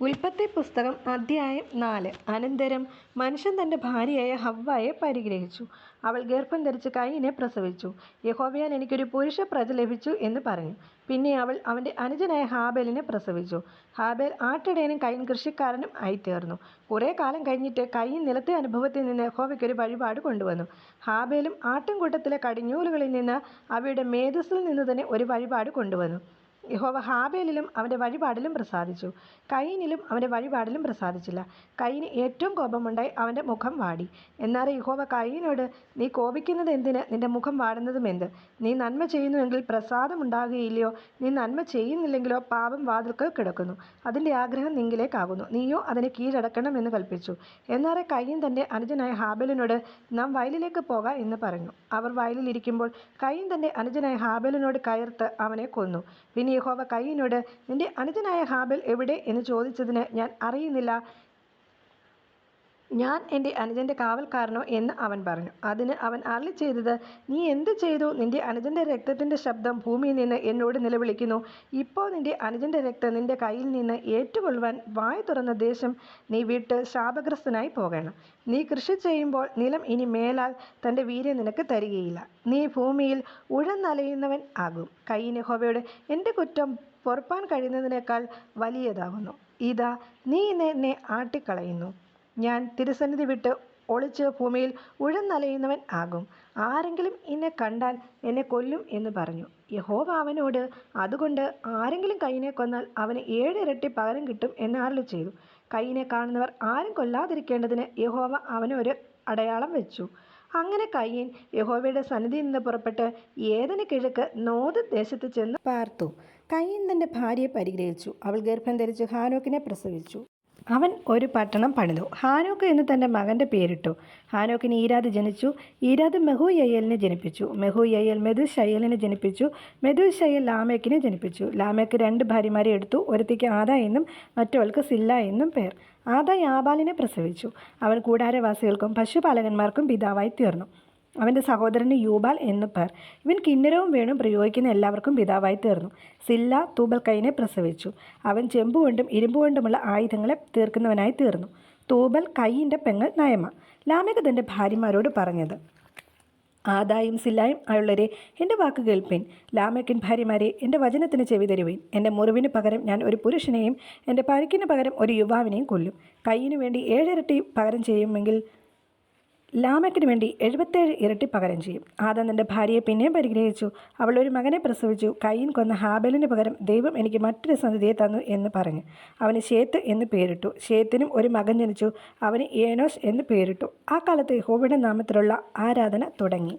ഉൽപ്പത്തി പുസ്തകം അധ്യായം നാല്. അനന്തരം മനുഷ്യൻ തന്റെ ഭാര്യയായ ഹവ്വായെ പരിഗ്രഹിച്ചു. അവൾ ഗർഭം ധരിച്ച് കൈനെ പ്രസവിച്ചു. യഹോവയാൽ എനിക്കൊരു പുരുഷ പ്രജ ലഭിച്ചു എന്ന് പറഞ്ഞു. പിന്നെ അവൾ അവന്റെ അനുജനായ ഹാബേലിനെ പ്രസവിച്ചു. ഹാബേൽ ആട്ടിടയനും കൈൻ കൃഷിക്കാരനും ആയിത്തീർന്നു. കുറേ കാലം കഴിഞ്ഞിട്ട് കൈൻ നിലത്തെ അനുഭവത്തിൽ നിന്ന് യഹോവയ്ക്കൊരു വഴിപാട് കൊണ്ടുവന്നു. ഹാബേലും ആട്ടിൻകൂട്ടത്തിലെ കടിഞ്ഞൂലുകളിൽ നിന്ന് അവയുടെ മേധസ്സിൽ നിന്ന് തന്നെ ഒരു വഴിപാട് കൊണ്ടുവന്നു. യഹോവ ഹാബേലിലും അവന്റെ വഴിപാടിലും പ്രസാദിച്ചു. കൈനിലും അവന്റെ വഴിപാടിലും പ്രസാദിച്ചില്ല. കൈന് ഏറ്റവും കോപമുണ്ടായി അവന്റെ മുഖം വാടി. എന്നാൽ യഹോവ കൈനോട് നീ കോപിക്കുന്നത് എന്തിന്? നിന്റെ മുഖം വാടുന്നതും എന്ത്? നീ നന്മ ചെയ്യുന്നുവെങ്കിൽ പ്രസാദമുണ്ടാകുകയില്ലയോ നീ നന്മ ചെയ്യുന്നില്ലെങ്കിലോ പാപം വാതിൽക്കൽ കിടക്കുന്നു. അതിന്റെ ആഗ്രഹം നിങ്കിലേക്കാകുന്നു. നീയോ അതിനെ കീഴടക്കണം എന്ന് കൽപ്പിച്ചു. എന്നാൽ കൈൻ തന്റെ അനുജനായ ഹാബേലിനോട് നാം വയലിലേക്ക് പോക എന്ന് പറഞ്ഞു. അവർ വയലിലിരിക്കുമ്പോൾ കൈൻ തന്റെ അനുജനായ ഹാബേലിനോട് കയർത്ത് അവനെ കൊന്നു. പിന്നെ യഹോവ കയ്യനോട് നിന്റെ അനുജനായ ഹാബൽ എവിടെ? എന്ന് ചോദിച്ചതിന് ഞാൻ അറിയുന്നില്ല. ഞാൻ എന്റെ അനുജന്റെ കാവൽക്കാരനോ എന്ന് അവൻ പറഞ്ഞു. അതിന് അവൻ അരളി ചെയ്തത് നീ എന്ത് ചെയ്തു? നിന്റെ അനുജന്റെ രക്തത്തിന്റെ ശബ്ദം ഭൂമിയിൽ നിന്ന് എന്നോട് നിലവിളിക്കുന്നു. ഇപ്പോൾ നിന്റെ അനുജന്റെ രക്തം നിന്റെ കയ്യിൽ നിന്ന് ഏറ്റുകൊള്ളുവാൻ വായ തുറന്ന ദേശം നീ വിട്ട് ശാപഗ്രസ്തനായി പോകണം. നീ കൃഷി ചെയ്യുമ്പോൾ നിലം ഇനി മേലാൽ തന്റെ വീര്യം നിനക്ക് തരികയില്ല. നീ ഭൂമിയിൽ ഉഴന്നലയുന്നവൻ ആകും. കയ്യിന് ഹോവയോട് എന്റെ കുറ്റം പൊറുപ്പാൻ കഴിയുന്നതിനേക്കാൾ വലിയതാകുന്നു. ഇതാ നീ എന്നെ ആട്ടിക്കളയുന്നു. ഞാൻ തിരുസന്നിധി വിട്ട് ഒളിച്ച് ഭൂമിയിൽ ഉഴന്നലയുന്നവൻ ആകും. ആരെങ്കിലും എന്നെ കണ്ടാൽ എന്നെ കൊല്ലും എന്ന് പറഞ്ഞു. യഹോവ അവനോട് അതുകൊണ്ട് ആരെങ്കിലും കൈനെ കൊന്നാൽ അവന് ഏഴ് ഇരട്ടി പകരം കിട്ടും എന്ന് അരുളി ചെയ്തു. കൈനെ കാണുന്നവർ ആരും കൊല്ലാതിരിക്കേണ്ടതിന് യഹോവ അവനൊരു അടയാളം വെച്ചു. അങ്ങനെ കയ്യൻ യഹോവയുടെ സന്നിധിയിൽ നിന്ന് പുറപ്പെട്ട് ഏതിന് കിഴക്ക് നോദ് ദേശത്ത് ചെന്ന് പാർത്തു. കയ്യൻ തന്റെ ഭാര്യയെ പരിഗ്രഹിച്ചു. അവൾ ഗർഭം ധരിച്ച് ഹാനോക്കിനെ പ്രസവിച്ചു. അവൻ ഒരു പട്ടണം പണിതു. ഹാനോക്ക് എന്ന് തന്റെ മകന്റെ പേരിട്ടു. ഹാനോക്കിന് ഈരാദ് ജനിച്ചു. ഈരാദ് മെഹു യയ്യലിനെ ജനിപ്പിച്ചു. മെഹു യയ്യൽ മെതു ശയ്യലിനെ ജനിപ്പിച്ചു. മെതു ശയ്യൽ ലാമേക്കിനെ ജനിപ്പിച്ചു. ലാമേക്ക് രണ്ട് ഭാര്യമാരെ എടുത്തു. ഒരുത്തിക്ക് ആദ എന്നും മറ്റവൾക്ക് സില്ല എന്നും പേർ. ആദ യാബാലിനെ പ്രസവിച്ചു. അവൻ കൂടാരവാസികൾക്കും പശുപാലകന്മാർക്കും പിതാവായി തീർന്നു. അവന്റെ സഹോദരന് യൂബാൽ എന്നു പേർ. ഇവൻ കിന്നരവും വേണും പ്രയോഗിക്കുന്ന എല്ലാവർക്കും പിതാവായി തീർന്നു. സില്ല തൂബൽ പ്രസവിച്ചു. അവൻ ചെമ്പുകൊണ്ടും ഇരുമ്പുകൊണ്ടുമുള്ള ആയുധങ്ങളെ തീർക്കുന്നവനായി തീർന്നു. തൂബൽ കൈയിന്റെ പെങ്ങൾ നയമ. ലാമക തന്റെ ഭാര്യമാരോട് പറഞ്ഞത് ആദായും സില്ലായും ആയുള്ളവരെ എന്റെ വാക്ക് കേൾപ്പീൻ. ലാമേക്കിൻ ഭാര്യമാരെ എന്റെ വചനത്തിന് ചെവി തരുവീൻ. എന്റെ മുറിവിന് പകരം ഞാൻ ഒരു പുരുഷനെയും എന്റെ പരിക്കിന് പകരം ഒരു യുവാവിനെയും കൊല്ലും. കൈയിനു വേണ്ടി ഏഴിരട്ടി പകരം ചെയ്യുമെങ്കിൽ ലാമക്കിന് വേണ്ടി എഴുപത്തേഴ് ഇരട്ടി പകരം ചെയ്യും. ആദം ഭാര്യയെ പിന്നെയും പരിഗ്രഹിച്ചു. അവൾ ഒരു മകനെ പ്രസവിച്ചു. കയ്യൻ കൊന്ന ഹാബലിന് പകരം ദൈവം എനിക്ക് മറ്റൊരു സന്തതിയെ തന്നു എന്ന് പറഞ്ഞു. അവന് ഷേത്ത് എന്ന് പേരിട്ടു. ഷേത്തിനും ഒരു മകൻ ജനിച്ചു. അവന് ഏനോസ് എന്ന് പേരിട്ടു. ആ കാലത്ത് ഹോബിയുടെ നാമത്തിലുള്ള ആരാധന തുടങ്ങി.